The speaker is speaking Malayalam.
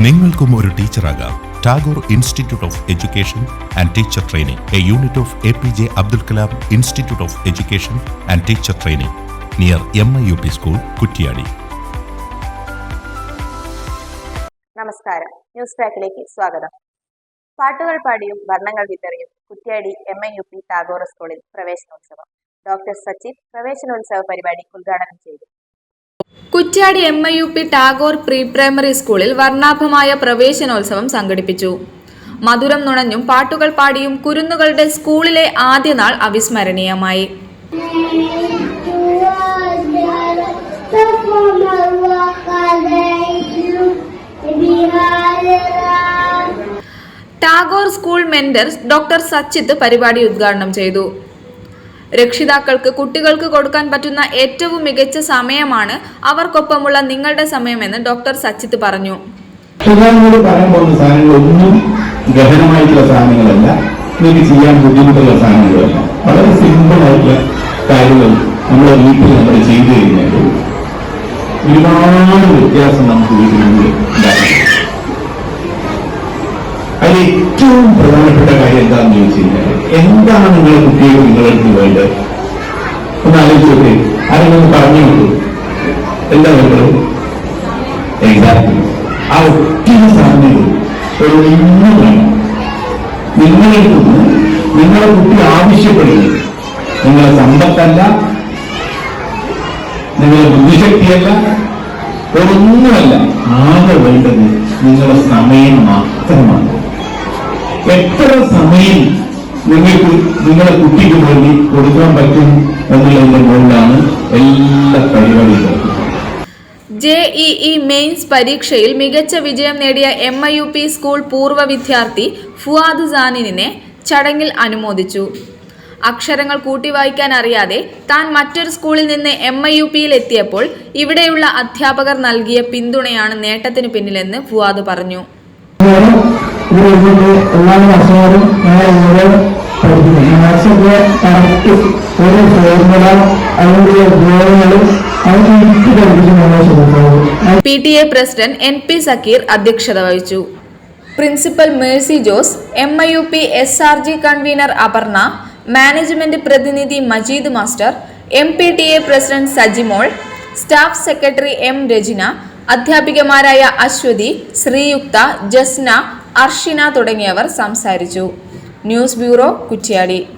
നിങ്ങൾക്കും ഒരു ടീച്ചറാകാം. Tagore institute of education and teacher training. A unit of A P J Abdul Kalam institute of education and teacher training. Near M I U P school Kuttiyadi. നമസ്കാരം. ന്യൂസ് ട്രാക്കിലേക്ക് സ്വാഗതം. പാട്ടുകൾ പാടിയും വർണങ്ങൾ വിതറിയും Kuttyadi M I U P Tagore സ്കൂളിൽ പ്രവേശനോത്സവം. ഡോക്ടർ സച്ചിൻ പ്രവേശനോത്സവ പരിപാടി ഉദ്ഘാടനം ചെയ്തു. Kuttyadi M I U P Tagore pre primary സ്കൂളിൽ വർണാഭമായ പ്രവേശനോത്സവം സംഘടിപ്പിച്ചു. മധുരം നുണഞ്ഞും പാട്ടുകൾ പാടിയും കുരുന്നുകളുടെ സ്കൂളിലെ ആദ്യനാൾ അവിസ്മരണീയമായി. Tagore school mentor doctor Sachith പരിപാടി ഉദ്ഘാടനം ചെയ്തു. രക്ഷിതാക്കൾക്ക് കുട്ടികൾക്ക് കൊടുക്കാൻ പറ്റുന്ന ഏറ്റവും മികച്ച സമയമാണ് അവർക്കൊപ്പമുള്ള നിങ്ങളുടെ സമയമെന്ന് ഡോക്ടർ സച്ചിത് പറഞ്ഞു. പ്രധാനമന്ത്രി പറയാൻ പോകുന്ന ഗഹനമായിട്ടുള്ള സാധനങ്ങളല്ല. നിങ്ങൾക്ക് ചെയ്യാൻ ബുദ്ധിമുട്ടുള്ള സാധനങ്ങളല്ല. വളരെ സിമ്പിൾ ആയിട്ടുള്ള കാര്യങ്ങൾ നമ്മുടെ വീട്ടിൽ നമ്മൾ ചെയ്തു കഴിഞ്ഞാൽ ഒരുപാട് വ്യത്യാസം നമുക്ക് വീട്ടിനുള്ളിൽ അതിൽ ഏറ്റവും പ്രധാനപ്പെട്ട കാര്യം എന്താണെന്ന് ചോദിച്ചു കഴിഞ്ഞാൽ എന്താണ് നിങ്ങളുടെ കുട്ടികൾ നിങ്ങളെടുത്ത് വേണ്ടത്? ഒന്ന് ആലോചിച്ചോട്ടെ ആരെങ്കിലും പറഞ്ഞു നോക്കൂ എന്താ വേണ്ടത് എക്സാക്ട് ആ ഒറ്റ സാധ്യത ഒരു നിങ്ങളിൽ നിന്ന് നിങ്ങളെ കുട്ടി ആവശ്യപ്പെടുന്നു. നിങ്ങളെ സമ്പത്തല്ല. നിങ്ങളെ ബുദ്ധിശക്തിയല്ല. ഒന്നുമല്ല ആകെ വേണ്ടത് നിങ്ങളുടെ സമയം മാത്രമാണ്. എത്ര സമയം നിങ്ങൾക്ക് നിങ്ങളുടെ കുട്ടിക്ക് വേണ്ടി കൊടുക്കാൻ പറ്റും എന്നുള്ളതിന്റെ മുകളിലാണ് എല്ലാ പരിപാടികളും. ജെ ഇ ഇ മെയിൻസ് പരീക്ഷയിൽ മികച്ച വിജയം നേടിയ M I U P school പൂർവ വിദ്യാർത്ഥി ഫുവാദ് സാനിനെ ചടങ്ങിൽ അനുമോദിച്ചു. അക്ഷരങ്ങൾ കൂട്ടി വായിക്കാൻ അറിയാതെ താൻ മറ്റൊരു സ്കൂളിൽ നിന്ന് എം ഐ യു പിയിൽ എത്തിയപ്പോൾ ഇവിടെയുള്ള അധ്യാപകർ നൽകിയ പിന്തുണയാണ് നേട്ടത്തിന് പിന്നിലെന്ന് ഫുവാദ് പറഞ്ഞു. ഇവിടെ എല്ലാ വർഷവും ഞങ്ങൾ ഓരോ പഠിക്കുന്നു മാത്സൊക്കെ കറക്റ്റ് ഓരോ ഫോർമുല അതിന്റെ ഉപയോഗങ്ങളും P T A president N P Zakir അധ്യക്ഷത വഹിച്ചു. Principal Mercy Jose M I U P S R G convenor Aparna management പ്രതിനിധി Majeed master M P T A president Sajimol staff secretary M Rajina അധ്യാപികമാരായ Aswathy Sreeyuktha Jasna Arshina തുടങ്ങിയവർ സംസാരിച്ചു. News bureau Kuttyadi.